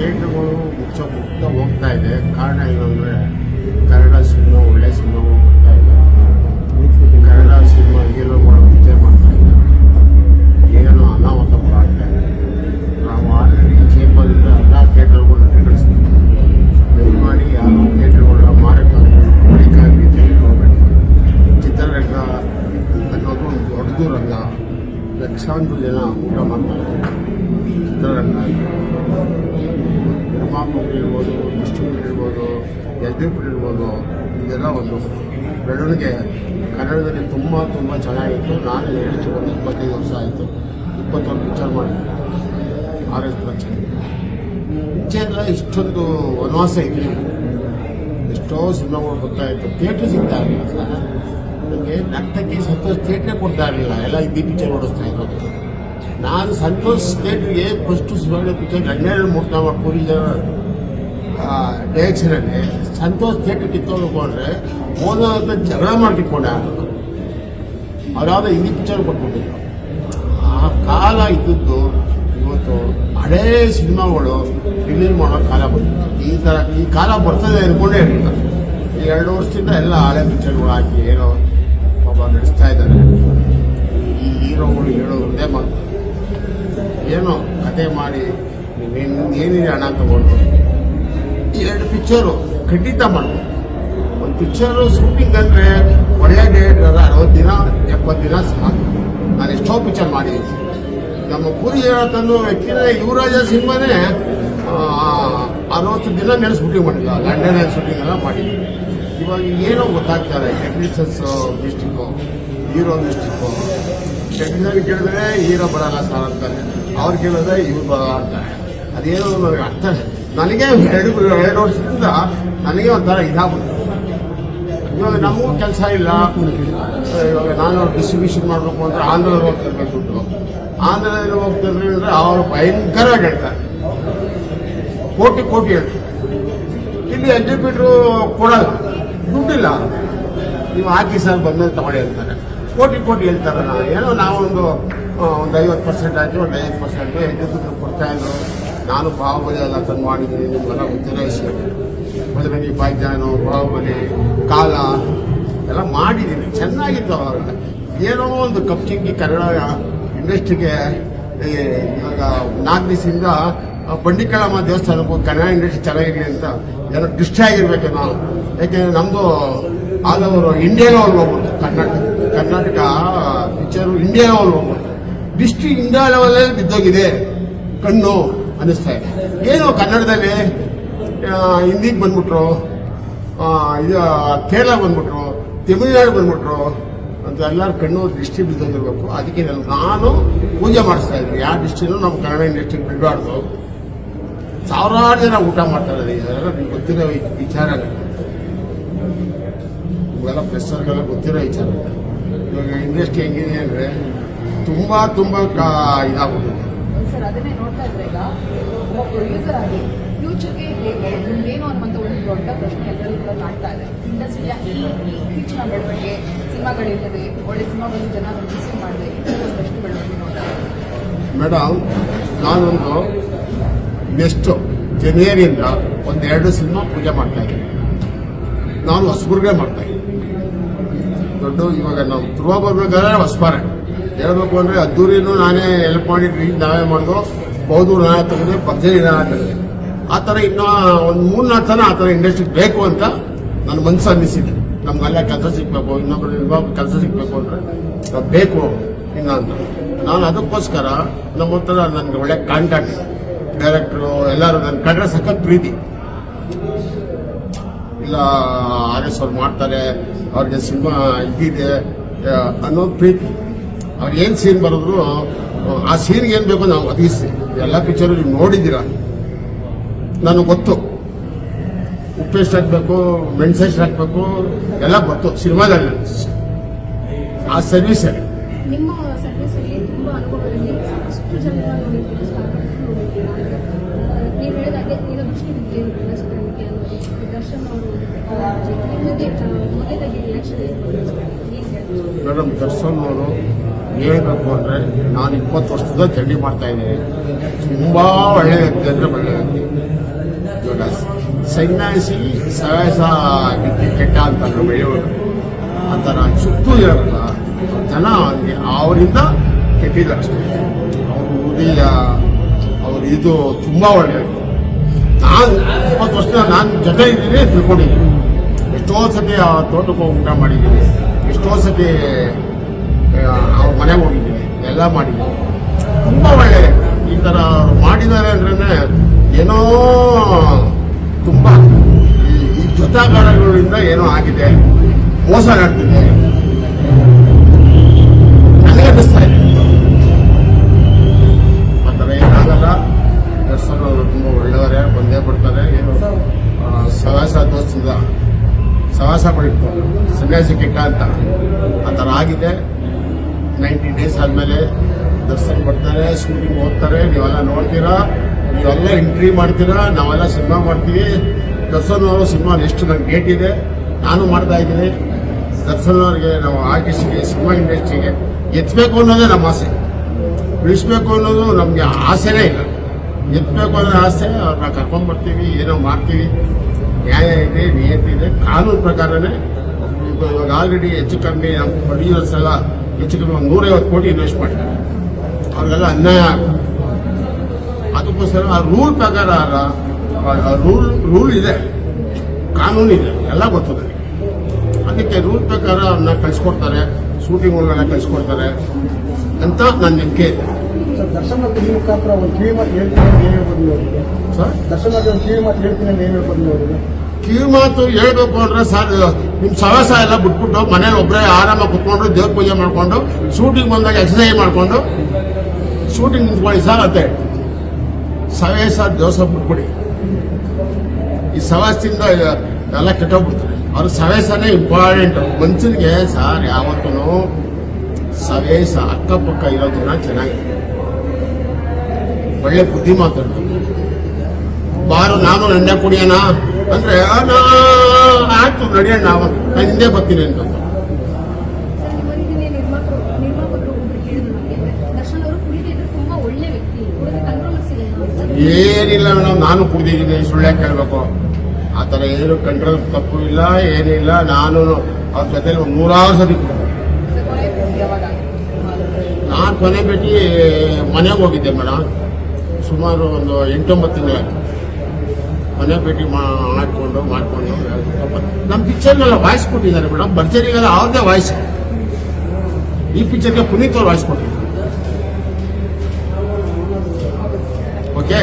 ಥಿಯೇಟ್ರುಗಳು ಮುಚ್ಚ ಮುಕ್ತ ಹೋಗ್ತಾ ಇದೆ. ಕಾರಣ ಏನಂದರೆ, ಕನ್ನಡ ಸಿನಿಮಾ ಒಳ್ಳೆ ಸಿನಿಮಾ ಹೋಗ್ತಾ ಇದೆ. ಕನ್ನಡ ಸಿನಿಮಾ ಹೀರೋಗಳು ನಿರ್ಮಾಪಕರು ಇರ್ಬೋದು ಮುಸ್ಲಿಮ್ಗಳು ಇರ್ಬೋದು ಎಕ್ಸಿಬಿಟರ್ ಇರ್ಬೋದು ಇದೆಲ್ಲ ಒಂದು ಬೆಳವಣಿಗೆ ಕನ್ನಡದಲ್ಲಿ ತುಂಬ ತುಂಬ ಚೆನ್ನಾಗಿತ್ತು. ನಾನು ಹೇಳಿದ್ದು ಒಂದು ಇಪ್ಪತ್ತೈದು ವರ್ಷ ಆಯಿತು. ಇಪ್ಪತ್ತೊಂದು ಪಿಕ್ಚರ್ ಮಾಡಿದ್ದೆ ಆರ್ ಎಸ್ ಪ್ರಚಾರ. ಅಂದರೆ ಇಷ್ಟೊಂದು ವನವಾಸ ಇರಲಿಲ್ಲ. ಎಷ್ಟೋ ಸಿನಿಮಾಗಳು ಬರ್ತಾ ಇತ್ತು. ಥಿಯೇಟ್ರ್ ಸಿಗ್ತಾ ಇರಲಿಲ್ಲ. ಸರ್ ನನಗೆ ನಗ್ತಕ್ಕೆ ಸಂತೋಷ ಥಿಯೇಟ್ರೇ ಕೊಡ್ತಾ ಇರಲಿಲ್ಲ. ಎಲ್ಲ ಹಿಂದಿ ಪಿಕ್ಚರ್ ಓಡಿಸ್ತಾ ಇರೋದು. ನಾನು ಸಂತೋಷ್ ಥಿಯೇಟ್ರಿಗೆ ಫಸ್ಟು ಸುಧಾರಣೆ ಪಿಕ್ಚರ್ ಹನ್ನೆರಡು ಮೂರು ನಾವು ಪೂರಿ ಜನ ಡೈರೆಕ್ಷನಲ್ಲಿ. ಸಂತೋಷ್ ಥಿಯೇಟ್ರ್ ಕಿತ್ಕೊಂಡ್ರೆ ಅಂತ ಜಗಳ ಮಾಡಿ ಅವರಾದ ಹಿಂದಿ ಪಿಕ್ಚರ್ ಕೊಟ್ಬಿಟ್ಟಿದ್ರು ಆ ಕಾಲ ಇದ್ದದ್ದು ಇವತ್ತು ಹಳೇ ಸಿನಿಮಾಗಳು ರಿಲೀಸ್ ಮಾಡೋ ಕಾಲ ಬಂದಿತ್ತು. ಈ ಥರ ಈ ಕಾಲ ಬರ್ತದೆ ಅನ್ಕೊಂಡೇ ಇರಲಿಲ್ಲ. ಈ ಎರಡು ವರ್ಷದಿಂದ ಎಲ್ಲ ಹಳೆ ಪಿಕ್ಚರ್ಗಳು ಹಾಕಿ ಏನೋ ಪಾಪ ನಡೆಸ್ತಾ ಇದ್ದಾರೆ. ಈ ಹೀರೋಗಳು ಹೇಳೋದು ಒಂದೇ ಮಾತು. ಏನೋ ಕತೆ ಮಾಡಿ ಏನಿದೆ ಹಣ ತಗೊಂಡು? ಎರಡು ಪಿಕ್ಚರು ಖಂಡಿತ ಮಾಡಬೇಕು ಒಂದು ಪಿಕ್ಚರು ಶೂಟಿಂಗ್ ಅಂದರೆ ಒಳ್ಳೆ ಡೇಟ್ ಅರವತ್ತು ದಿನ, ಎಪ್ಪತ್ತು ದಿನ ಸಾಕು. ನಾನು ಎಷ್ಟೋ ಪಿಕ್ಚರ್ ಮಾಡಿದ್ದೀನಿ. ನಮ್ಮ ಪೂರಿ ತಂದು ವ್ಯಕ್ತಿನ ಯುವರಾಜ ಸಿನಿಮಾನೇ ಅರವತ್ತು ದಿನ ಮೇಲೆ ಶೂಟಿಂಗ್ ಮಾಡಿಲ್ಲ ಲಂಡನ್ ಶೂಟಿಂಗ್ ಎಲ್ಲ ಮಾಡಿದ್ವಿ. ಇವಾಗ ಏನೋ ಗೊತ್ತಾಗ್ತಾರೆ technicians district hero district technician ಕೇಳಿದ್ರೆ ಹೀರೋ ಬರಲ್ಲ ಸರ್ ಅಂತಾರೆ. ಅವ್ರು ಕೇಳಿದ್ರೆ ಇವ ಅದೇನೋ ಅರ್ಥ ನನಗೆ ಎರಡು ಎರಡು ವರ್ಷದಿಂದ ನನಗೆ ಒಂಥರ ಇದಾಗುತ್ತೆ ಇವಾಗ ನಮಗೂ ಕೆಲಸ ಇಲ್ಲ. ಇವಾಗ ನಾನು ಡಿಸ್ಟ್ರಿಬ್ಯೂಷನ್ ಮಾಡಬೇಕು ಅಂದರೆ ಆಂಧ್ರದಲ್ಲಿ ಹೋಗ್ತಾರೆ ದುಡ್ಡು ಆಂಧ್ರದಲ್ಲಿ ಹೋಗ್ತಿದ್ರೆ ಅಂದರೆ ಅವರು ಭಯಂಕರ ಹೇಳ್ತಾರೆ. ಕೋಟಿ ಕೋಟಿ ಹೇಳ್ತಾರೆ. ಇಲ್ಲಿ ಎಕ್ಸಿಬಿಟ್ರು ಕೊಡಲ್ಲ. ದುಡ್ಡಿಲ್ಲ. ನೀವು ಹಾಕಿ ಸರ್ ಬಂದ್ಮೇಲೆ ತಗೊಳ್ಳಿ ಅಂತಾರೆ. ಕೋಟಿ ಕೋಟಿ ಹೇಳ್ತಾರೆ. ನಾವು ಏನೋ ನಾವೊಂದು ಒಂದು ಐವತ್ತು ಪರ್ಸೆಂಟ್ ಆಯಿತು ಒಂದು ಐವತ್ತು ಪರ್ಸೆಂಟ್ ಎಕ್ಸಿಬಿಟ್ರು ಕೊಡ್ತಾ ಇದ್ರು. ನಾನು ಬಾಹುಬಲಿ ಎಲ್ಲ ತಂದು ಮಾಡಿದ್ದೀನಿ. ನಿಮ್ಗೆಲ್ಲ ಗೊತ್ತಿರೋ ವಿಷಯ ಬದಲಾಗಿ ಬಾಹುಬಲಿ, ಕಾಲ ಎಲ್ಲ ಮಾಡಿದ್ದೀನಿ. ಚೆನ್ನಾಗಿತ್ತು ಅವಾಗ. ಏನೋ ಒಂದು ಕಪ್ಚಿಂಗಿ ಕನ್ನಡ ಇಂಡಸ್ಟ್ರಿಗೆ ಇವಾಗ ನಾಲ್ಕು ದಿವಸದಿಂದ ಬಂಡಿಕಳಮ್ಮ ದೇವಸ್ಥಾನಕ್ಕೂ ಕನ್ನಡ ಇಂಡಸ್ಟ್ರಿ ಚೆನ್ನಾಗಿರಲಿ ಅಂತ ಏನೋ ಆಗಿರ್ಬೇಕು ನಾವು. ಯಾಕೆಂದ್ರೆ ನಮ್ಮದು ಆಲ್ ಓವರ್ ಇಂಡಿಯಾ ಹೋಗ್ಬೋದು Karnataka Karnataka picture India level ಡಿಸ್ಟ್ರಿ India ಬಿದ್ದೋಗಿದೆ. ಕಣ್ಣು ಅನ್ನಿಸ್ತಾ ಇದೆ. ಏನು ಕನ್ನಡದಲ್ಲಿ ಹಿಂದಿಗೆ ಬಂದ್ಬಿಟ್ರು ಇದು ಕೇರಳ ಬಂದ್ಬಿಟ್ರು, ತಮಿಳ್ನಾಡು ಬಂದ್ಬಿಟ್ರು ಅಂತ ಎಲ್ಲರೂ ಕಣ್ಣು ದೃಷ್ಟಿ ಬಿದ್ದೋಗಿರ್ಬೇಕು. ಅದಕ್ಕೆ ನಾನು- ಪೂಜೆ ಮಾಡಿಸ್ತಾ ಇದ್ದೀನಿ. ಯಾವ ದೃಷ್ಟಿನೂ ನಮ್ಮ ಕನ್ನಡ ಇಂಡಸ್ಟ್ರಿಗೆ ಬಿಡಬಾರ್ದು. ಸಾವಿರಾರು ಜನ ಊಟ ಮಾಡ್ತಾರೆ ಇದೆಲ್ಲ ನಿಮ್ಗೆ ಗೊತ್ತಿರೋ ವಿಚಾರ ಇವೆಲ್ಲ ಪ್ರೆಸ್ಸರ್ಗೆಲ್ಲ ಗೊತ್ತಿರೋ ವಿಚಾರ ಇವಾಗ ಇಂಡಸ್ಟ್ರಿ ಹೆಂಗಿದೆ ಅಂದರೆ ತುಂಬ ತುಂಬಾ ಇದಾಗ್ಬಿಟ್ಟಿದೆ ಫ್ಯೂಚರ್ಗೆ ಹೇಗೆ ಮುಂದೇನು ಅನ್ನುವಂಥ ಒಂದು ದೊಡ್ಡ ಪ್ರಶ್ನೆ ಎಲ್ಲರೂ ಕೂಡ ಕಾಣ್ತಾ ಇದೆ. ಇಂಡಸ್ಟ್ರಿಯ ಈ ಇತ್ತೀಚಿನ ಬೆಳವಣಿಗೆ ಸಿನಿಮಾಗಳಿಲ್ಲದೆ ಒಳ್ಳೆ ಸಿನಿಮಾಗಳನ್ನು ಜನ ರಿಸೀವ್ ಮಾಡಿದೆ ಬೆಳವಣಿಗೆ. ಮೇಡಮ್ ನಾನೊಂದು ನೆಕ್ಸ್ಟ್ ಜನವರಿಯಿಂದ ಒಂದೆರಡು ಸಿನಿಮಾ ಪೂಜೆ ಮಾಡ್ತಾ ಇದ್ದೀನಿ. ನಾನು ಹೊಸಬುರ್ಗೆ ಮಾಡ್ತಾ ಇದ್ದೀನಿ. ದೊಡ್ಡ ಇವಾಗ ನಾವು ಧ್ರುವ ಬರ್ಬೇಕಾದ್ರೆ ಹೊಸಬಾರೆ. ಹೇಳ್ಬೇಕು ಅಂದರೆ ಅದ್ದೂರಿನೂ ನಾನೇ ಹೆಲ್ಪ್ ಮಾಡಿ ನಾವೇ ಮಾಡೋದು. ಬೌದು ನಾನೇ ತಗೊಂಡೆ ಭರ್ಜರಿ ನಾನೇ ಆ ಥರ ಇನ್ನೂ ಒಂದು ಮೂರು ನಾಲ್ಕು ಜನ ಆ ಥರ ಇಂಡಸ್ಟ್ರಿಗೆ ಬೇಕು ಅಂತ ನನ್ನ ಮನಸ್ಸು ಅನ್ನಿಸಿದೆ. ನಮ್ಗೆಲ್ಲ ಕೆಲಸ ಸಿಗ್ಬೇಕು, ಇನ್ನೊಬ್ರು ಇನ್ನೊಬ್ಬ ಕೆಲಸ ಸಿಗ್ಬೇಕು ಅಂದರೆ ಬೇಕು. ಇನ್ನ ನಾನು ಅದಕ್ಕೋಸ್ಕರ ನಮ್ಮ ಹತ್ರ ನನಗೆ ಒಳ್ಳೆ ಕಾಂಟ್ಯಾಕ್ಟ್ ಡೈರೆಕ್ಟ್ರು ಎಲ್ಲರೂ ನನ್ನ ಕಂಡ್ರೆ ಸಖತ್ ಪ್ರೀತಿ. ಇಲ್ಲ, ಆರ್ ಎಸ್ ಅವ್ರು ಮಾಡ್ತಾರೆ, ಅವ್ರಿಗೆ ಸಿನಿಮಾ ಇದ್ದಿದೆ ಅನ್ನೋದು ಪ್ರೀತಿ. ಅವ್ರು ಏನು ಸೀನ್ ಬರೆದ್ರು ಆ ಸೀನ್ಗೆ ಏನು ಬೇಕು ನಾವು ಒದಗಿಸಿ ಎಲ್ಲ ಪಿಕ್ಚರು ನೀವು ನೋಡಿದ್ದೀರ ನನಗೆ ಗೊತ್ತು ಉಪ್ಪೇಸ್ಟ್ ಹಾಕಬೇಕು ಹಾಕ್ಬೇಕು ಹಾಕಬೇಕು ಎಲ್ಲ ಗೊತ್ತು ಸಿನಿಮಾದಲ್ಲಿ ಆ ಸರ್ವಿಸ್ ಮೇಡಮ್ ದರ್ಶನ್ ಅವರು ಹೇಳ್ಬೇಕು ಅಂದರೆ ನಾನು ಇಪ್ಪತ್ತು ವರ್ಷದ ಜರ್ನಿ ಮಾಡ್ತಾ ಇದ್ದೀನಿ. ತುಂಬ ಒಳ್ಳೆ ವ್ಯಕ್ತಿ ಅಂದರೆ ಒಳ್ಳೆ ವ್ಯಕ್ತಿ. ಇವಾಗ ಸನ್ಯಾಸಿ ಸಹಸ ವಿದ್ಯೆ ಕೆಟ್ಟ ಅಂತ ಬೆಳೆಯೋರು ಅಂತ ನಾನು ಸುತ್ತೂ ಇರಲ್ಲ. ಜನ ಅವರಿಗೆ ಅವರಿಂದ ಕೆಟ್ಟಿದ್ದಾರೆ ಅವರು ಹೃದಯ ಅವ್ರ ಇದು ತುಂಬಾ ಒಳ್ಳೆಯದು ನಾನು ಇಪ್ಪತ್ತು ವರ್ಷದ ನಾನು ಜೊತೆ ಇದ್ದೀನಿ ತಿಳ್ಕೊಂಡಿದ್ದೀನಿ. ಎಷ್ಟೋ ಸತಿ ಆ ತೋಟಕ್ಕೆ ಹೋಗಿ ಊಟ ಮಾಡಿದ್ದೀನಿ. ಎಷ್ಟೋ ಸತಿ ಅವ್ರ ಮನೆಗೆ ಹೋಗಿದ್ದೀನಿ, ಎಲ್ಲ ಮಾಡಿದ್ದೀವಿ ತುಂಬ ಒಳ್ಳೆ. ಈ ಥರ ಮಾಡಿದ್ದಾರೆ ಅಂದ್ರೆ ಏನೋ ತುಂಬ ಈ- ಜೊತಾಗಾರಗಳಿಂದ ಏನೋ ಆಗಿದೆ, ಮೋಸ ಆಗ್ತಿದೆ. ನನಗೆ ಅನ್ನಿಸ್ತಾ ಇದೆ. ಆ ಥರ ಏನಾಗಲ್ಲ. ದರ್ಶನ್ ಅವರು ತುಂಬ ಒಳ್ಳೆಯವರೇ, ಬಂದೇ ಬಿಡ್ತಾರೆ ಏನು ಸಹಸ ದೋಸ್ತಿಂದ ಮಾಡಿರ್ತಾರೆ. ಸನ್ಯಾಸಿ ಕೆಟ್ಟ ಅಂತ ಆ ಥರ ಆಗಿದೆ. ನೈಂಟಿ ಡೇಸ್ ಆದಮೇಲೆ ದರ್ಶನ್ ಬರ್ತಾರೆ ಶೂಟಿಂಗ್ ಹೋಗ್ತಾರೆ, ನೀವೆಲ್ಲ ನೋಡ್ತೀರಾ? ನೀವೆಲ್ಲ ಎಂಟ್ರಿ ಮಾಡ್ತೀರಾ? ನಾವೆಲ್ಲ ಸಿನಿಮಾ ಮಾಡ್ತೀವಿ. ದರ್ಶನ್ ಅವರು ಸಿನಿಮಾ ಎಷ್ಟು ನನ್ನ ಡೇಟ್ ಇದೆ. ನಾನು ಮಾಡ್ತಾ ಇದ್ದೀನಿ. ದರ್ಶನ್ ಅವರಿಗೆ ನಾವು ಆರ್ಟಿಸ್ಟ್ಗೆ ಸಿನಿಮಾ ಇಂಡಸ್ಟ್ರಿಗೆ ಎತ್ತಬೇಕು ಅನ್ನೋದೇ ನಮ್ಮ ಆಸೆ. ಉಳಿಸ್ಬೇಕು ಅನ್ನೋದು ನಮಗೆ ಆಸೆನೇ ಇಲ್ಲ. ಎತ್ತಬೇಕು ಅನ್ನೋ ಆಸೆ, ಅವ್ರನ್ನ ಕರ್ಕೊಂಡ್ಬರ್ತೀವಿ ಏನೋ ಮಾಡ್ತೀವಿ. ನ್ಯಾಯ ಇದೆ ನಿಯತಿ ಇದೆ, ಕಾನೂನು ಪ್ರಕಾರನೇ. ಇವಾಗ ಆಲ್ರೆಡಿ ಹೆಚ್ಚು ಕಮ್ಮಿ ನಮ್ಮ ಪ್ರೊಡ್ಯೂಸರ್ಸ್ ಎಲ್ಲ ಹೆಚ್ಚು ಕಮ್ಮಿ ಒಂದು ನೂರೈವತ್ತು ಕೋಟಿ ಇನ್ವೆಸ್ಟ್ ಮಾಡಿದ್ದಾರೆ. ಅವ್ರಿಗೆಲ್ಲ ಅನ್ಯಾಯ ಆಗುತ್ತೆ ಅದಕ್ಕೋಸ್ಕರ ಆ ರೂಲ್ ಪ್ರಕಾರ ರೂಲ್ ರೂಲ್ ಇದೆ. ಕಾನೂನು ಇದೆ. ಎಲ್ಲ ಗೊತ್ತದೆ ಅದಕ್ಕೆ. ರೂಲ್ ಪ್ರಕಾರ ಅವ್ರನ್ನ ಕಳಿಸ್ಕೊಡ್ತಾರೆ. ಶೂಟಿಂಗ್ಗಳನ್ನ ಕಳಿಸ್ಕೊಡ್ತಾರೆ. ಅಂತ ನನ್ನ ನಂಬಿಕೆ ಇದೆ. ಸರ್ ದರ್ಶನ್ ಮುಖಾಂತರ ಒಂದು ಕಿವಿ ಮಾತು ಹೇಳ್ತೀನಿ ಅಂತ ಹೇಳ್ಬೋದು ಸರ್? ದರ್ಶನ್ ಒಂದು ಕಿವಿ ಮಾತು ಹೇಳ್ತೀನಿ ಅಂತ ಹೇಳ್ಬೋದು ಕಿವಿ ಮಾತು ಹೇಳ್ಬೇಕು ಅಂದ್ರೆ ಸರ್ ನಿಮ್ಮ ಸವಸ ಎಲ್ಲ ಬಿಟ್ಬಿಟ್ಟು ಮನೇಲಿ ಒಬ್ಬರೇ ಆರಾಮಾಗಿ ಕುತ್ಕೊಂಡು ದೇವ್ರ ಪೂಜೆ ಮಾಡ್ಕೊಂಡು ಶೂಟಿಂಗ್ ಬಂದಾಗ ಎಕ್ಸಸೈಸ್ ಮಾಡ್ಕೊಂಡು ಶೂಟಿಂಗ್ ನಿಂತ್ಕೊಳ್ಳಿ ಸರ್ ಅಂತ. ಸವೇಸ ದೋಸೆ ಬಿಟ್ಬಿಡಿ. ಈ ಸವಾಸದಿಂದ ಎಲ್ಲ ಕೆಟ್ಟೋಗ್ಬಿಡ್ತಾರೆ. ಅವ್ರ ಸವೇಸನೇ ಇಂಪಾರ್ಟೆಂಟ್ ಮನುಷ್ಯನಿಗೆ ಸರ್ ಯಾವತ್ತೂ ಸವೇಸ ಅಕ್ಕಪಕ್ಕ ಇರೋದನ್ನ ಚೆನ್ನಾಗಿದೆ ಒಳ್ಳೆ ಬುದ್ಧಿ ಮಾತಾಡ್ತಾರೆ ಬಾರು, ನಾನು ಎಣ್ಣೆ ಕುಡಿಯೋಣ. ಅಂದ್ರೆ ಆಯ್ತು ನಡೆಯೋಣ ನಾವು ನಾನು ಹಿಂದೆ ಬರ್ತೀನಿ ಅಂತ. ಏನಿಲ್ಲ ಮೇಡಮ್ ನಾನು ಕುಡಿದಿದ್ದೀನಿ ಸುಳ್ಳೆ ಕೇಳಬೇಕು. ಆ ಥರ ಏನು ಕಂಟ್ರೋಲ್ ತಪ್ಪು ಇಲ್ಲ ಏನಿಲ್ಲ ನಾನು ಅವ್ರ ಜೊತೆಲಿ ಒಂದು ನೂರಾರು ಸತಿ ನಾನು ಕೊನೆ ಭೇಟಿ ಮನೆಗೆ ಹೋಗಿದ್ದೆ ಮೇಡಮ್. ಸುಮಾರು ಒಂದು ಎಂಟೊಂಬತ್ತು ತಿಂಗಳಾಯ್ತು. ಮನೆ ಭೇಟಿ ಮಾಡ್ಕೊಂಡು ಮಾಡ್ಕೊಂಡು ನಮ್ಮ ಪಿಕ್ಚರ್ಗೆಲ್ಲ ವಾಯ್ಸ್ ಕೊಟ್ಟಿದ್ದಾರೆ ಮೇಡಮ್ ಭರ್ಜರಿಗೆಲ್ಲ ಅವ್ರದೇ ವಾಯ್ಸ್ ಈ ಪಿಕ್ಚರ್ಗೆ ಪುನೀತ್ ಅವ್ರು ವಾಯ್ಸ್ ಕೊಟ್ಟಿದ್ದಾರೆ. ಓಕೆ